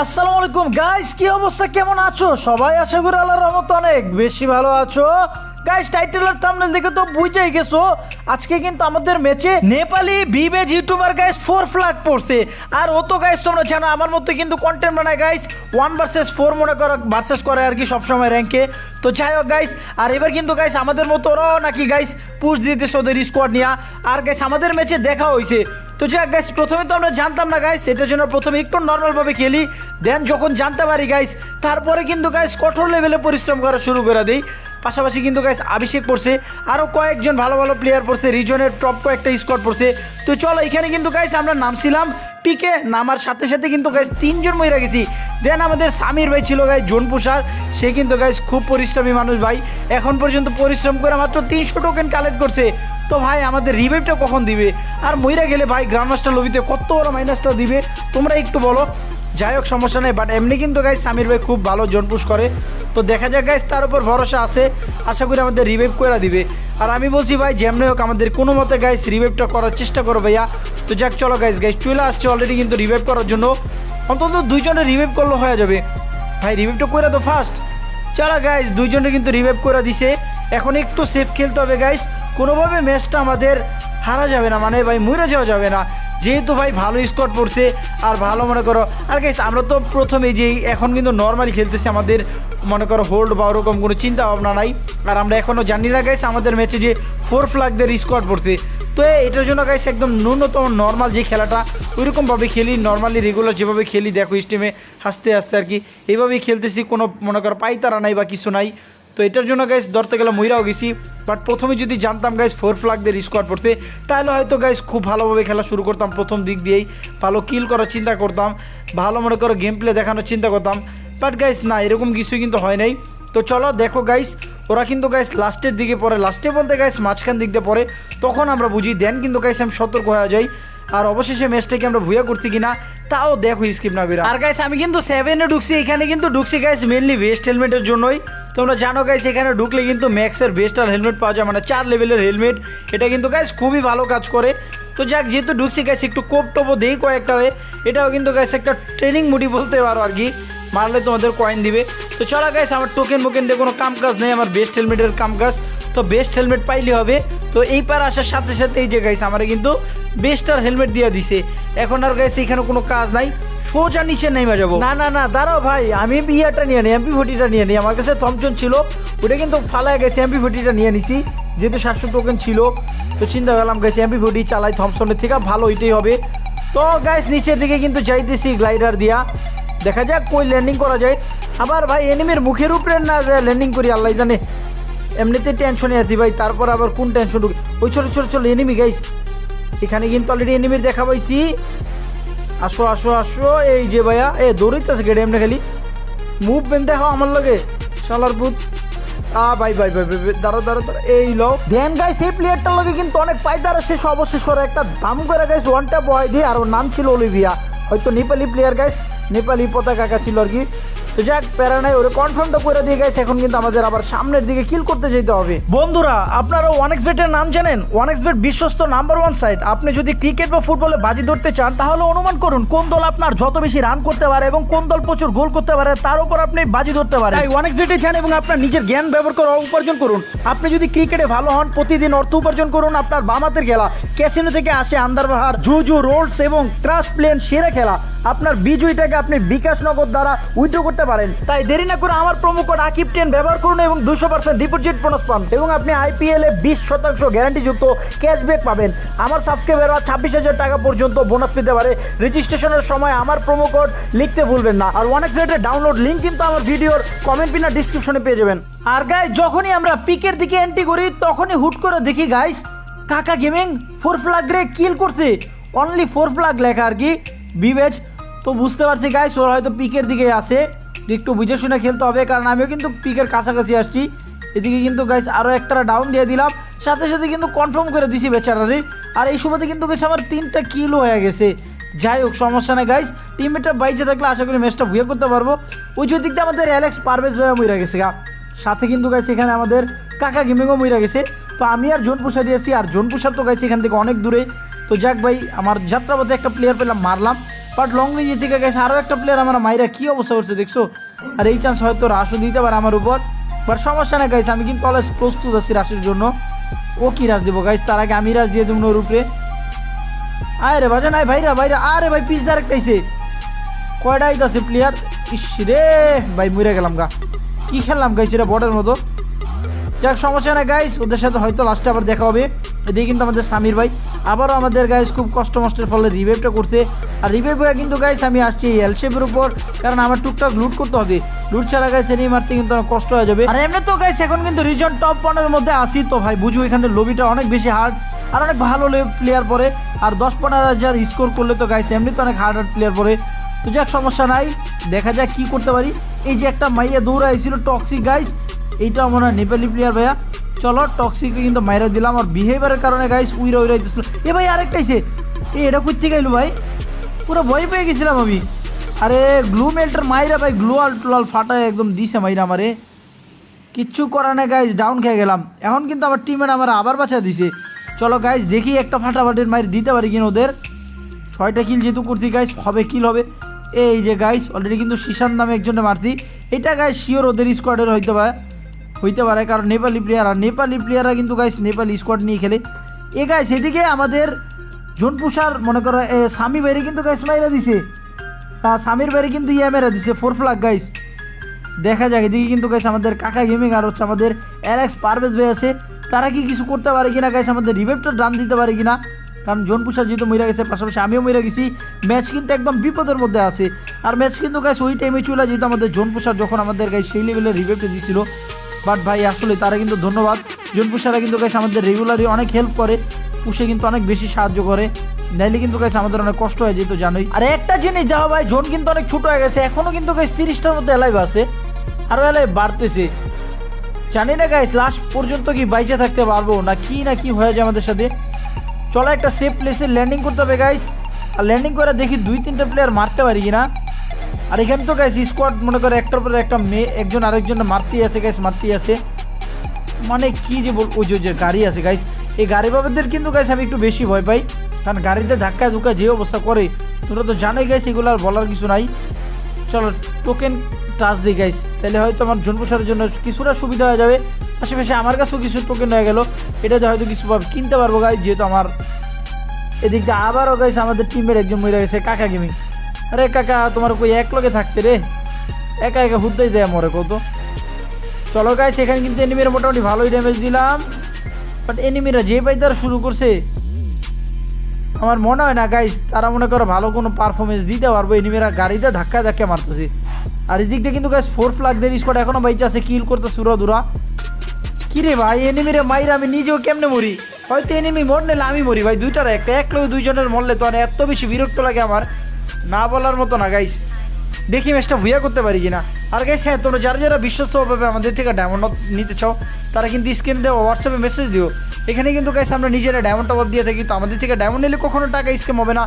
আসসালামু আলাইকুম। গাইস কি অবস্থা? কেমন আছো? সবাই আশা করি আল্লাহর রহমত অনেক বেশি ভালো আছো। গাইস টাইটেলের থাম্বনেল দেখে তো বুঝেই গেছো। আজকে কিন্তু আমাদের ম্যাচে নেপালি বিবেজ ইউটিউবার গাইস ফোর ফ্ল্যাগ পড়ছে। আর ও তো গাইস তোমরা জানো, আমার মতো কিন্তু কন্টেন্ট বানায় গাইস ওয়ান ভার্সেস ফোর মনে করো ভার্সেস করে আর কি সবসময় র্যাঙ্কে তো যাই হোক গাইস আর এবার কিন্তু গাইস আমাদের মতো ওরাও নাকি গাইস পুশ দিতেছে ওদের স্কোয়াড নিয়ে। আর গাইস আমাদের ম্যাচে দেখা হয়েছে তো যাক গাইস প্রথমে তো আমরা জানতাম না গাইস এটার জন্য প্রথমে একটু নর্মালভাবে খেলি দেন যখন জানতে পারি গাইস তারপরে কিন্তু গাইস কঠোর লেভেলে পরিশ্রম করা শুরু করে দিই। পাশাপাশি কিন্তু গাইস অভিষেক পড়ছে আরও কয়েকজন ভালো ভালো প্লেয়ার পড়ছে, রিজনের টপ কয়েকটা স্কোয়াড পড়ছে। তো চলো এখানে কিন্তু গাইস আমরা নামছিলাম পিকে নামার সাথে সাথে কিন্তু গাইস তিনজন মহিলা গেছি। দেন আমাদের সামির ভাই ছিল গাইস জোন পুষার সে কিন্তু গাইস খুব পরিশ্রমী মানুষ ভাই। এখন পর্যন্ত পরিশ্রম করে মাত্র তিনশো টোকেন কালেক্ট করছে। তো ভাই, আমাদের রিভাইভটা কখন দিবে? আর মহিলা গেলে ভাই গ্রান্ড মাস্টার লবিতে কত বড় মাইনাসটা দিবে? তোমরা একটু বলো। যাই হোক, সমস্যা নেই বাট এমনি কিন্তু গাইস সামির ভাই খুব ভালো, জোন পুশ করে। তো দেখা যাক গাইস তার উপর ভরসা আছে। আশা করি আমাদের রিভাইভ করে দিবে। আর আমি বলছি ভাই, যেমনি হোক আমাদের কোনো মতে গাইস রিভাইভটা করার চেষ্টা করো ভাইয়া। তো যাক, চলো গাইস গাইস চলে আসছে অলরেডি কিন্তু রিভাইভ করার জন্য। অন্তত দুইজনে রিভাইভ করলে হয়ে যাবে। ভাই রিভাইভটা করে তো ফার্স্ট চলো গাইস দুইজনে কিন্তু রিভাইভ করে দিছে। এখন একটু সেফ খেলতে হবে গাইস কোনোভাবে ম্যাচটা আমাদের হারা যাবে না মানে ভাই মরে যাওয়া যাবে না। যেহেতু ভাই ভালো স্কোর পড়ছে, আর ভালো মনে করো, আর গাইস আমরা তো প্রথমে যে এখন কিন্তু নর্মালি খেলতেছি, আমাদের মনে করো হোল্ড বা ওরকম কোনো চিন্তা ভাবনা নাই। আর আমরা এখনও জানি না গাইস আমাদের ম্যাচে যে ফোর ফ্ল্যাগদের স্কোয়াড পড়ছে। তো এটার জন্য গাইস একদম ন্যূনতম নর্মাল যে খেলাটা, ওইরকমভাবে খেলি নর্মালি রেগুলার যেভাবে খেলি, দেখো স্টিমে হাসতে হাসতে আর কি, এইভাবেই খেলতেছি, কোনো মনে করো পাইতারা নাই বা কিছু নাই। তো এটার জন্য গাইস ধরতে গেলে মহিরাও গেছি বাট প্রথমে যদি জানতাম গাইস ফোর ফ্লাগদের স্কোয়াড পড়ছে, তাহলে হয়তো গাইস খুব ভালোভাবে খেলা শুরু করতাম প্রথম দিক দিয়েই, ভালো কিল করার চিন্তা করতাম, ভালো মনে করো গেম প্লে দেখানোর চিন্তা করতাম বাট গাইস না, এরকম কিছুই কিন্তু হয় নাই। তো চলো দেখো গাইস ওরা কিন্তু গাইস লাস্টের দিকে পড়ে। লাস্টে বলতে গাইস মাঝখান দিক দিয়ে পড়ে। তখন আমরা বুঝি দেন কিন্তু গাইস আমি সতর্ক হয়ে যাই। আর অবশেষে ম্যাচটাকে আমরা ভুয়া করছি কিনা, তাও দেখো স্কিপ না বেরা আর গাইস আমি কিন্তু সেভেনে ঢুকছি, এখানে কিন্তু ঢুকছি গাইস মেনলি বেস্ট হেলমেটের জন্যই। তোমরা জানো গাইস এখানে ঢুকলে কিন্তু ম্যাক্সের বেস্ট আর হেলমেট পাওয়া যায় মানে চার লেভেলের হেলমেট এটা কিন্তু গাইস খুবই ভালো কাজ করে। তো যাক, যেহেতু ঢুকছি গাইস একটু কোপ টোপও দেই কয়েকটা এটাও কিন্তু গাইস একটা ট্রেনিং মুডি বলতে পারো আর কি। মারলে তোমাদের কয়েন দিবে। তো চলো গাইস আমার টোকেন মোকেন দিয়ে কোনো কাম কাজ নেই, আমার বেস্ট হেলমেটের কাম কাজ তো বেস্ট হেলমেট পাইলে হবে। তো এই পার আসার সাথে সাথে এই যে গাইস আমার কিন্তু বেস্ট আর হেলমেট দিয়ে দিছে। এখন আর গাইস এখানে কোনো কাজ নাই। সোজা নিচে নেমে যাব। না না না, দাঁড়াও ভাই, আমি বিয়াটা নিয়ে নিই এমপি ফোর্টিটা নিয়ে নিই। আমার কাছে থমচন ছিল, ওটা কিন্তু ফালায় গেছে এমপি ফোর্টিটা নিয়ে নিছি। যেহেতু সাতশো টোকেন ছিল, তো চিন্তা করলাম গেছে এমপি ফোর্টি চালাই থমসনের থেকে, ভালো ওইটাই হবে। তো গাইস নিচের দিকে কিন্তু যাইতেছি গ্লাইডার দিয়া। দেখা যাক কই ল্যান্ডিং করা যায়। আবার ভাই এনিমির মুখের উপরে না যায় ল্যান্ডিং করি, আল্লাহ জানে। এমনিতে টেনশনে আছি ভাই, তারপর আবার কোন টেনশন ঢুকে ওই ছোটো ছোটো ছোটো এনিমি গাইস এখানে কিন্তু অলরেডি এনিমির দেখা পাইছি। আসো আসো আসো, এই যে ভাইয়া, এ দৌড়াইতেছে গেটে এমনি খালি। মুভমেন্ট দেখো আমার লগে, শালার পুত আ, ভাই ভাই ভাই ভাই দাঁড়ো দাঁড়ো দাঁড়ো এই লো দেন গাইস এই প্লেয়ারটার লগে কিন্তু অনেক পাইদার শেষ অবশেষ ওরা একটা দাম করে গাইস ওয়ানটা বয় দিয়ে, আর ওর নাম ছিল অলিভিয়া। হয়তো নেপালি প্লেয়ার গাইস নেপালি পতাকা ছিল আর কি তো যাক, প্যারা কনফার্মটা করে দিয়ে গেছে, এখন কিন্তু আমাদের আবার সামনের দিকে কিল করতে যেতে হবে। বন্ধুরা, আপনারা ওয়ান বেটের নাম জানেন? ওয়ান বেট বিশ্বস্ত নাম্বার ওয়ান সাইট আপনি যদি ক্রিকেট বা ফুটবলে বাজি ধরতে চান, তাহলে অনুমান করুন, কোন দল আপনার যত বেশি রান করতে পারে এবং কোন দল প্রচুর গোল করতে পারে, তার উপর আপনি বাজি ধরতে পারেন। তাই ওয়ান বেটে যান এবং আপনার নিজের জ্ঞান ব্যবহার করে উপার্জন করুন। আপনি যদি ক্রিকেটে ভালো হন, প্রতিদিন অর্থ উপার্জন করুন আপনার বামাতের খেলা। ক্যাসিনো থেকে আসে আন্দারবাহার, জুজু, রোলস এবং ক্রাশ প্লেন সেরা খেলা। আপনার বিজয়ীটাকে আপনি বিকাশ নগদ দ্বারা উইথড্র করতে পারেন। তাই দেরি না করে আমার প্রোমো কোড আকিব টেন ব্যবহার করুন এবং দুশো পার্সেন্ট ডিপোজিট বোনাস পান এবং আপনি আইপিএল এ বিশ শতাংশ গ্যারান্টিযুক্ত ক্যাশব্যাক পাবেন। আমার সাবস্ক্রাইবাররা ছাব্বিশ হাজার টাকা পর্যন্ত বোনাস পেতে পারে। রেজিস্ট্রেশনের সময় আমার প্রোমো কোড লিখতে ভুলবেন না। আর অনেক প্লেটের ডাউনলোড লিঙ্ক কিন্তু আমার ভিডিওর কমেন্ট পিনার ডিসক্রিপশনে পেয়ে যাবেন। আর গাইস যখনই আমরা পিকের দিকে এন্ট্রি করি, তখনই হুট করে দেখি গাইস কাকা গেমিং ফোর ফ্লাগ রে কিল করছে। অনলি ফোর ফ্লাগ লেখা আর কি। বিবেজ তো বুঝতে পারছি গাইস ওরা হয়তো পিকের দিকে আসে একটু বুঝে শুনে খেলতে হবে, কারণ আমিও কিন্তু পিকের কাছাকাছি আসছি। এদিকে কিন্তু গাইস আরও একটা ডাউন দিয়ে দিলাম, সাথে সাথে কিন্তু কনফার্ম করে দিছি বেচারারি। আর এই সময়তে কিন্তু গেছে আমার তিনটা কিলো হয়ে গেছে। যাই হোক, সমস্যা নেই গাইস টিমমেটটা বাইচে থাকলে আশা করি ম্যাচটা ভুয়ে করতে পারব। ওই দিক দিয়ে আমাদের অ্যালেক্স পারভেজ ভাইয়া মইরা গেছে গা। সাথে কিন্তু গাইছে এখানে আমাদের কাকা গেমিংও মইরা গেছে। তো আমি আর জোন পুষা দিয়েছি আর জোন পুষার তো গাইছে এখান থেকে অনেক দূরে। তো যাক ভাই, আমার যাত্রাপথে একটা প্লেয়ার পেলাম, মারলাম। বাট লং রেঞ্জ থেকে গেছে আরও একটা প্লেয়ার আমার মাইরা কি অবস্থা করছে দেখছ? আর এই চান্স হয়তো রাশও দিতে পারে আমার উপর। বাট সমস্যা না গাইছে আমি কিন্তু অলস প্রস্তুত আছি রাশের জন্য। ও কি রাশ দেবো গাইস তার আগে আমি রাশ দিয়ে দেবো উপরে। আয় রে বাজা নাই ভাইরা ভাইরা, আরে ভাই পিস ডাইরেক্ট আইছে। কয়টা আইতাছে প্লেয়ার ইস রে, ভাই, মরে গেলাম গা। কি খেললাম গাইস এটা বটের মতো। যাক, সমস্যা না গাইস ওদের সাথে হয়তো লাস্টে আবার দেখা হবে। এদিকে কিন্তু আমাদের সামির ভাই আবারও আমাদের গাইস খুব কষ্ট মষ্টের ফলে রিভাইভটা করছে। আর রিভাইভ হয়ে কিন্তু গাইস আমি আসছি এই এলশেপের উপর, কারণ আমার টুকটাক লুট করতে হবে। লুট ছাড়া গাইস এনে মারতে কিন্তু অনেক কষ্ট হয়ে যাবে। আর এমনি তো গাইস এখন কিন্তু রিজন টপ ওয়ানের মধ্যে আসি তো ভাই, বুঝো এখানে লবিটা অনেক বেশি হার্ড আর অনেক ভালো প্লেয়ার পরে আর দশ পনেরো হাজার স্কোর করলে তো গাইস এমনি তো অনেক হার্ড হার্ড প্লেয়ার পরে তো যাক, সমস্যা নাই, দেখা যাক কি করতে পারি। এই যে একটা মাইয়া দৌড়া দৌড়াইছিল টক্সিক গাইস এইটা মনে হয় নেপালি প্লেয়ার ভাইয়া। চলো টক্সিককে কিন্তু মাইরা দিলাম। আর বিহেভিয়ারের কারণে গাইস উইরা উইরা দিছিল। এ ভাই, আরেকটা এসে এ, এটা করতে গেল ভাই। পুরো ভয় পেয়ে গেছিলাম আমি। আরে গ্লু মেল্টার মাইরা ভাই গ্লু টুলাল ফাটায় একদম দিছে মাইরা আমারে। কিচ্ছু করার নাই গাইজ ডাউন খেয়ে গেলাম। এখন কিন্তু আমার টিমের আমার আবার বাঁচা দিছে। চলো গাইজ দেখি একটা ফাটাফাটির মাইর দিতে পারি কিনা ওদের। ছয়টা কিল যেহেতু করছি গাইজ হবে কিল হবে। এই যে গাইজ অলরেডি কিন্তু শিশান নামে একজনে মারছি। এটা গাইজ শিওর ওদের স্কোয়াডের হইতে পারে হইতে পারে, কারণ নেপালি প্লেয়ার আর নেপালি প্লেয়াররা কিন্তু গাইস নেপালি স্কোয়াড নিয়ে খেলে। এ গাইস এদিকে আমাদের জোনপুষার, মনে করো স্বামী বাইরে কিন্তু গাইস মাইরা দিছে। স্বামীর বাইরে কিন্তু ইয়ে মেরা দিছে ফোর ফ্লাগ গাইস দেখা যাক, এদিকে কিন্তু গাইস আমাদের কাকা গেমিং আর হচ্ছে আমাদের অ্যালেক্স পারভেজ ভাই আছে। তারা কি কিছু করতে পারে কিনা গাইস আমাদের রিভেভটা ডান দিতে পারে কিনা? কারণ জোন পুষার যেহেতু মরে গেছে, পাশাপাশি আমিও মরে গেছি। ম্যাচ কিন্তু একদম বিপদের মধ্যে আছে। আর ম্যাচ কিন্তু গাইস ওই টাইমে চলে যেহেতু আমাদের জোন পুষার যখন আমাদের গাইস সেই লেভেলের রিভেভটা দিছিল। বাট ভাই, আসলে তারা কিন্তু ধন্যবাদ। জোন পুষারা কিন্তু গাইস আমাদের রেগুলারই অনেক হেল্প করে পুষে কিন্তু অনেক বেশি সাহায্য করে। নাইলে কিন্তু গাইস আমাদের অনেক কষ্ট হয়ে যেত জানোই। আর একটা জিনিস যাওয়া ভাই, জোন কিন্তু অনেক ছোট হয়ে গেছে, এখনও কিন্তু গাইস তিরিশটার মধ্যে এলাইভ আছে। আরও এলাই বাড়তেছে। জানি না গাইস লাস্ট পর্যন্ত কি বাইচে থাকতে পারব না কি না কি হয়ে যায় আমাদের সাথে। চলো একটা সেফ প্লেসে ল্যান্ডিং করতে হবে গাইস আর ল্যান্ডিং করে দেখি দুই, তিনটা প্লেয়ার মারতে পারি কিনা। আর এখানে তো গাইস স্কোয়াড মনে করে একটার পরে একটা মেয়ে, একজন আরেকজন মারতেই আছে গাইস মারতেই আছে। মানে কি যে বল ওই যে- গাড়ি আছে গাইস এই গাড়ি বাবাদের কিন্তু গাইস আমি একটু বেশি ভয় পাই। কারণ গাড়িতে ধাক্কা ধুক্কা যে অবস্থা করে তোমরা তো জানোই গাইস এগুলো আর বলার কিছু নাই। চলো টোকেন টাচ দিই গাইস তাহলে হয়তো আমার জন্মসারের জন্য কিছুটা সুবিধা হয়ে যাবে। আশেপাশে আমার কাছেও কিছু টোকেন হয়ে গেল। এটাতে হয়তো কিছু কিনতে পারব গাইস যেহেতু আমার এদিক দিয়ে আবারও গাইস আমাদের টিমের একজন মহিলা গেছে, কাকা গেমিং আরে কাকা, তোমার কই এক লগে থাকতে রে? একা একা হুদ্দাই যায় মরে কত চলো গাইস এখানে কিন্তু এনিমিরা মোটামুটি ভালোই ড্যামেজ দিলাম। বাট এনিমিরা যে পাই তারা শুরু করছে। আমার মনে হয় না গাইস তারা মনে করো ভালো কোনো পারফরমেন্স দিতে পারব। এনিমিরা গাড়িতে ধাক্কা ধাক্কা মারতেছে। আর এদিকটা কিন্তু গাইস ফোর ফ্লাগ দের স্কোয়াড এখনও বাইচে আছে কিল করতে সুরা দুরা। কিরে ভাই, এনিমিরে মাইরা আমি নিজেও কেমনে মরি? হয়তো এনিমি মর নিলে আমি মরি ভাই, দুইটার একটা। এক লোক দুইজনের মরলে তো আর এত বেশি বিরক্ত লাগে আমার। না বলার মতো না গাইস দেখি ম্যাচটা ভুয়া করতে পারি কিনা। আর গাইস হ্যাঁ তোমরা যারা যারা বিশ্বস্তভাবে আমাদের থেকে ডায়মন্ড নিতে চাও, তারা কিন্তু স্ক্রিনে দেওয়া হোয়াটসঅ্যাপে মেসেজ দিও। এখানে কিন্তু গাইস আমরা নিজেরা ডায়মন্ড টপ দিয়ে থাকি, তো আমাদের থেকে ডায়মন্ড নিলে কখনো টাকা স্কেম হবে না।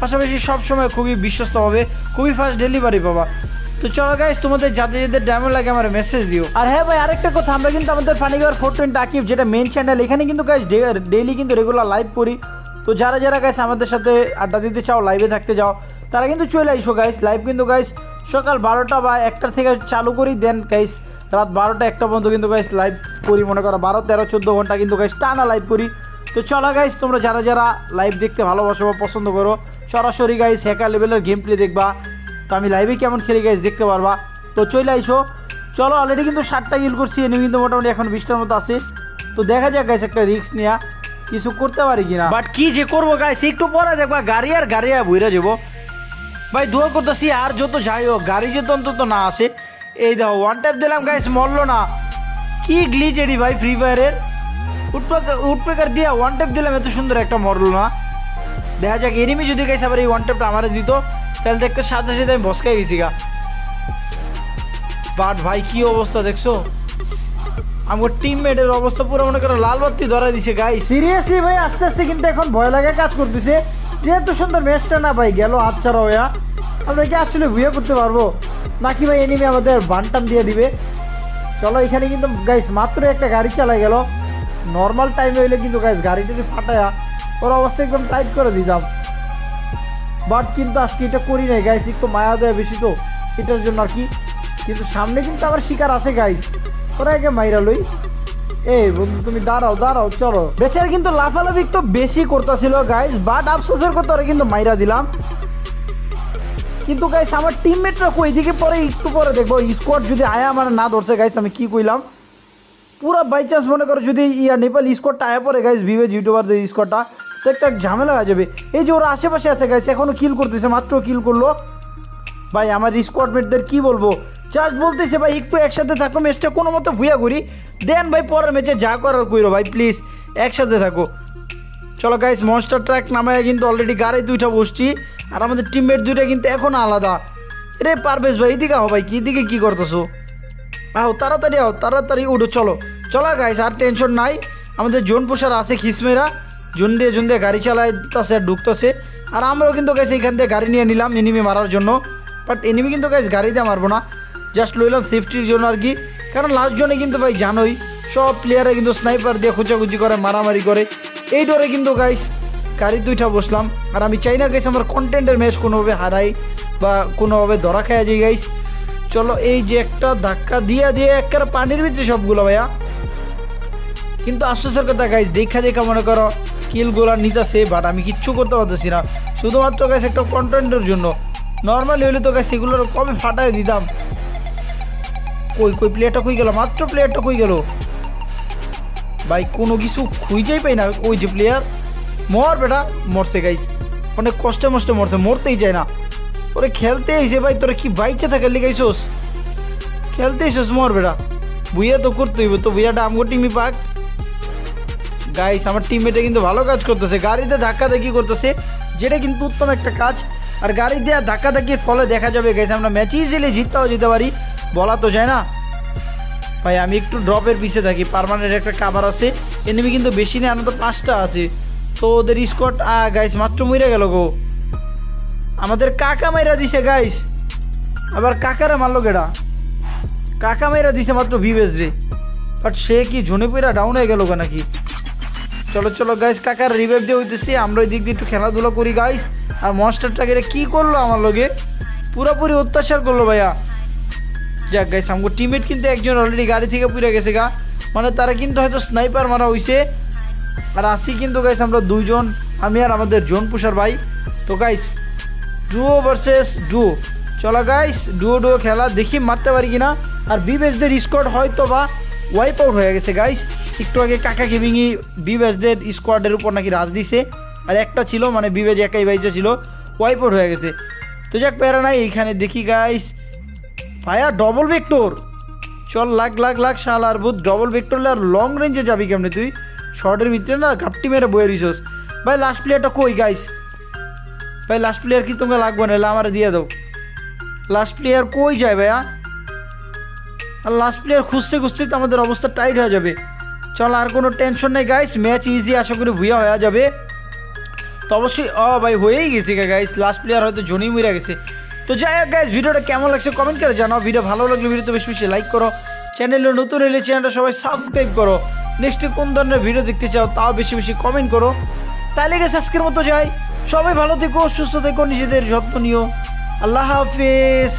পাশাপাশি সবসময় খুবই বিশ্বস্ত হবে, খুবই ফাস্ট ডেলিভারি পাবা। তো চলো গাইস তোমাদের যাদের যাদের ডায়মন্ড লাগে আমার মেসেজ দিও। আর হ্যাঁ ভাই, আরেকটা কথা, আমরা কিন্তু আমাদের ফানিগার ফোর টোয়েন্টি আকিব যেটা মেন চ্যানেল এখানে কিন্তু গাইস ডেইলি কিন্তু রেগুলার লাইভ করি। তো যারা যারা গাইস আমাদের সাথে আড্ডা দিতে চাও লাইভে থাকতে চাও তারা কিন্তু চলে আইসো গাইস লাইভ কিন্তু গাইস সকাল বারোটা বা একটার থেকে চালু করি দেন গাইস রাত বারোটা একটা পর্যন্ত কিন্তু গাইস লাইভ করি, মনে করো, বারো, তেরো, চোদ্দ ঘণ্টা কিন্তু গাইস টানা লাইভ করি। তো চলো গাইস তোমরা যারা যারা লাইভ দেখতে ভালোবাসো বা পছন্দ করো, সরাসরি গাইস হ্যাকার লেভেলের গেম প্লে দেখবা। তো আমি লাইভে কেমন খেলি গাইস দেখতে পারবা। তো চলে আইসো। চলো অলরেডি কিন্তু ষাটটা গিল করছি এনে কিন্তু মোটামুটি এখন বিশটার মতো আছে। তো দেখা যাক গাইস একটা রিস্ক নেওয়া কিছু করতে পারি কিনা? বাট কি যে করব গাইস একটু পরে দেখবা, গাড়ি আর গাড়ি আর বইরা যাব। ভাই, দোয়া করতেছি, আর যত যাই হোক, গাড়ি যেত অন্তত না আসে। এই দেখো ওয়ান ট্যাপ দিলাম গাইস মরলো না। কি গ্লিচ এডি ভাই ফ্রি ফায়ারের উঠপেকার উঠপেকার দিয়ে ওয়ান ট্যাপ দিলাম, এত সুন্দর একটা মরলো না। দেখা যাক এনিমি যদি গাইস আবার এই ওয়ান ট্যাপটা আমারে দিত, তাহলে দেখতে সাথে সাথে আমি বসকাই গেছি গা। বাট ভাই, কি অবস্থা, দেখছ? আমার টিমমেটের অবস্থা পুরো মনে করো, লাল বাতি ধরা দিছে গাই সিরিয়াসলি ভাই, আস্তে আস্তে কিন্তু এখন ভয় লাগা কাজ করতেছে। যেহেতু সুন্দর ম্যাচটা না ভাই, গেল আচ্ছা হইয়া। আমরা কি আসলে ভুয়ে করতে পারব? নাকি ভাই এনিমি আমাদের বানটান দিয়ে দিবে? চলো, এখানে কিন্তু গাইস মাত্র একটা গাড়ি চালাই গেল। নর্মাল টাইমে হইলে কিন্তু গাইস গাড়িটা যদি ফাটায়া, ওর অবস্থা একদম টাইট করে দিতাম। বাট কিন্তু আজকে এটা করি নাই গাইস একটু মায়া দেয় বেশি তো। এটার জন্য আর কি। কিন্তু সামনে কিন্তু আবার শিকার আছে গাইস ওরা একে মাইরা লই। এই বন্ধু, তুমি দাঁড়াও দাঁড়াও, চলো। বেচার কিন্তু লাফালাফি একটু বেশি করতেছিল গাইস বাট আফসোসের কথা ওরা কিন্তু মাইরা দিলাম। কিন্তু গাইস আমার টিমমেটরা কই? দিকে পরে, একটু পরে দেখব। স্কোয়াড যদি আয়া আমার না ধরছে গাইস আমি কি কইলাম? পুরো বাই চান্স মনে করো যদি ইয়া নেপাল স্কোয়াডটা আয়া পরে গাইস ভিভেজ ইউটিউবারদের স্কোয়াডটা তো একটা ঝামেলা হয়ে যাবে। এই যে ওরা আশেপাশে আছে গাইস এখনও কিল করতেছে, মাত্র কিল করল। ভাই, আমার স্কোয়াডমেটদের কি বলব? জাস্ট বলতেছে ভাই, একটু একসাথে থাকো, ম্যাচটা কোনো মতো ভুয়া করি। দেন ভাই, পরের ম্যাচে যা করার কইরো ভাই প্লিজ একসাথে থাকো। চলো গাইস মনস্টার ট্র্যাক নামায় কিন্তু অলরেডি গাড়ি দুইটা বসছি, আর আমাদের টিমমেট দুইটা কিন্তু এখন আলাদা। রে পারবেশ ভাই, এদিকে আও ভাই, কি দিকে কি করতেছো? আও, তাড়াতাড়ি আও, তাড়াতাড়ি উঠো, চলো। চলো গাইস আর টেনশন নাই। আমাদের জোন পোষার আছে খিসমেরা। জোন দিয়ে জোন দিয়ে গাড়ি চালাইতেছে, আর ঢুকতেছে। আর আমরাও কিন্তু গাইস এইখান থেকে গাড়ি নিয়ে নিলাম এনিমি মারার জন্য। বাট এনিমি কিন্তু গাইস গাড়ি দিয়ে মারবো না। জাস্ট লইলাম সেফটির জন্য আর কি। কারণ লাস্ট জনে কিন্তু ভাই জানোই, সব প্লেয়ারে কিন্তু স্নাইপার দিয়ে খুঁচাখুচি করে, মারামারি করে। এই ডরে কিন্তু গাইস গাড়ি দুইটা বসলাম। আর আমি চাই না গাইস আমার কন্টেন্টের ম্যাচ কোনোভাবে হারাই বা কোনোভাবে ধরা খায় যাই গাইস চলো এই যে একটা ধাক্কা দিয়ে দিয়ে একেবারে পানির ভিতরে সবগুলো ভাইয়া। কিন্তু আফসোসের কথা গাইস দেখা দেখা মনে করো কিলগুলো নিতেছে বাট আমি কিচ্ছু করতে পারতেছি না। শুধুমাত্র গাইস একটা কন্টেন্টের জন্য। নর্মালি হলে তো গাইস এগুলোর কবে ফাটায় দিতাম। কই কই প্লেয়ারটা কই গেল? মাত্র প্লেয়ারটা কই গেল? ভাই, কোনো কিছু খুঁজেই পাই না। ওই যে প্লেয়ার মর বেটা, মরছে গাইস অনেক কষ্টে মষ্টে মরছে, মরতেই চায় না। ওরে খেলতে এসে ভাই, তোরা কি বাইচে থাকে লিগাইছোস খেলতে এসেছ মর বেটা। বুইয়া তো করতে হইব তো বুইয়াটা আমগো টিমই পাক। গাইস আমার টিমমেটে কিন্তু ভালো কাজ করতেছে। গাড়িতে ধাক্কা দেখি করতেছে, যেটা কিন্তু উত্তম একটা কাজ। আর গাড়ি দিয়ে ধাক্কা দেখির ফলে দেখা যাবে গাইস আমরা ম্যাচ ইজিলি জিততেও যেতে পারি। বলা তো যায় না। ভাই, আমি একটু ড্রপের পিছে থাকি পারমানেন্ট একটা কাভার আছে। এনিমি কিন্তু বেশি নেই আমাদের পাঁচটা আছে। তো ওদের স্কট গাইস মাত্র মরে গেল গো। আমাদের কাকা মাইরা দিছে গাইস আবার কাকারা মারলো গেডা। কাকা মাইরা দিছে মাত্র ভিভেজ রে। বাট সে কি ঝনে পুরা ডাউন হয়ে গেল নাকি? চলো চলো গাইস কাকার রিভাইভ দিয়ে হইতেছি। আমরা ওই দিক দিয়ে একটু খেলাধুলা করি গাইস আর মনস্টারটাকে কি করল আমার লোকে পুরোপুরি অত্যাচার করল, ভাইয়া। যাক গাইস আমগো টিমমেট কিন্তু একজন অলরেডি গাড়ি থেকে পুড়ে গেছে গা। মানে তারা কিন্তু হয়তো স্নাইপার মারা হইছে। আর আসি কিন্তু গাইস আমরা দুইজন, আমি আর আমাদের জোন পুষার ভাই। তো গাইস ডুও ভার্সেস ডুও চলো গাইস ডুও ডুও খেলা, দেখি মারতে পারি কিনা। আর বিবেশদের স্কোয়াড হয়তো বা ওয়াইপ আউট হয়ে গেছে গাইস একটু আগে কাকা গেমিংই বিবেশদের স্কোয়াডের উপর নাকি রাজ দিছে। আর একটা ছিল মানে বিবেজ একাই বাইজে ছিল ওয়াইপ আউট হয়ে গেছে। তো যাক, প্যারা নাই, এইখানে দেখি গাইস ভাইয়া ডবল ভেক্টর চল লাখ লাখ লাখ শাল আর বুধ ডবল ভেক্টর আর লং রেঞ্জে যাবি কেমনে তুই? শর্টের ভিতরে না ঘাপটি মেরে বয়ে রিসোস। ভাই লাস্ট প্লেয়ারটা কই গাইস ভাই লাস্ট প্লেয়ার কি তোমরা লাগবে না? আমার দিয়ে দাও। লাস্ট প্লেয়ার কই যায়, ভাইয়া? আর লাস্ট প্লেয়ার খুঁজতে খুঁজতে তো আমাদের অবস্থা টাইট হয়ে যাবে। চল, আর কোনো টেনশন নেই গাইস ম্যাচ ইজি আশা করি ভুয়া হয়ে যাবে। তো অবশ্যই অ ভাই, হয়েই গেছে গাইস লাস্ট প্লেয়ার হয়তো জনি মরে গেছে। তো যাই হোক গাইজ ভিডিওটা কেমন লাগছে কমেন্ট করে জানাও। ভিডিও ভালো লাগলে ভিডিওতে বেশি বেশি লাইক করো। চ্যানেলে নতুন এলে চ্যানেলটা সবাই সাবস্ক্রাইব করো। নেক্সটে কোন ধরনের ভিডিও দেখতে চাও তাও বেশি বেশি কমেন্ট করো। তাহলে গেছে আজকের মতো যাই। সবাই ভালো থেকো, সুস্থ থেকো, নিজেদের যত্ন নিও। আল্লাহ হাফিজ।